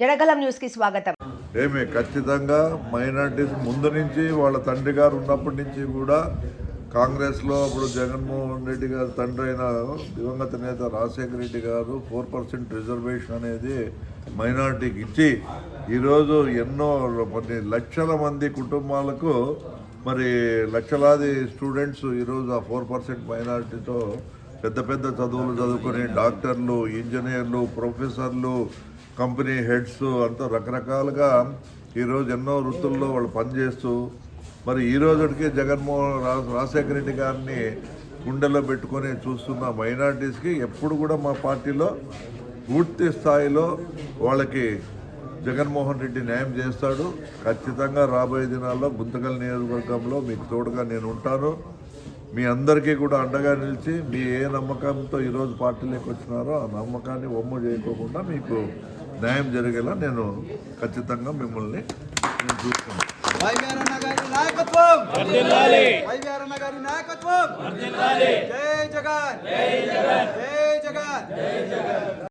జడగలం న్యూస్కి స్వాగతం. ఏమి ఖచ్చితంగా మైనార్టీస్ ముందు నుంచి వాళ్ళ తండ్రి గారు ఉన్నప్పటి నుంచి కూడా కాంగ్రెస్లో అప్పుడు జగన్మోహన్ రెడ్డి గారు తండ్రి అయిన దివంగత నేత రాజశేఖర రెడ్డి గారు ఫోర్ పర్సెంట్ రిజర్వేషన్ అనేది మైనార్టీకి ఇచ్చి ఈరోజు ఎన్నో కొన్ని లక్షల మంది కుటుంబాలకు మరి లక్షలాది స్టూడెంట్స్ ఈరోజు ఆ ఫోర్ పర్సెంట్ మైనార్టీతో పెద్ద పెద్ద చదువులు చదువుకొని డాక్టర్లు ఇంజనీర్లు ప్రొఫెసర్లు కంపెనీ హెడ్స్ అంతా రకరకాలుగా ఈరోజు ఎన్నో వృత్తుల్లో వాళ్ళు పనిచేస్తూ మరి ఈ రోజుకి జగన్మోహన్ రా రాజశేఖర రెడ్డి గారిని గుండెలో పెట్టుకొని చూస్తున్న మైనార్టీస్కి ఎప్పుడు కూడా మా పార్టీలో పూర్తి స్థాయిలో వాళ్ళకి జగన్మోహన్ రెడ్డి న్యాయం చేస్తాడు. ఖచ్చితంగా రాబోయే దినాల్లో గుంతకల్ నియోజకవర్గంలో మీకు తోడుగా నేను ఉంటాను. మీ అందరికీ కూడా అండగా నిలిచి మీ ఏ నమ్మకంతో ఈరోజు పార్టీలోకి వచ్చినారో ఆ నమ్మకాన్ని ఒమ్ము చేయకోకుండా మీకు న్యాయం జరిగేలా నేను ఖచ్చితంగా మిమ్మల్ని నేను చూసుకున్నాను జై జగన్! జై జగన్.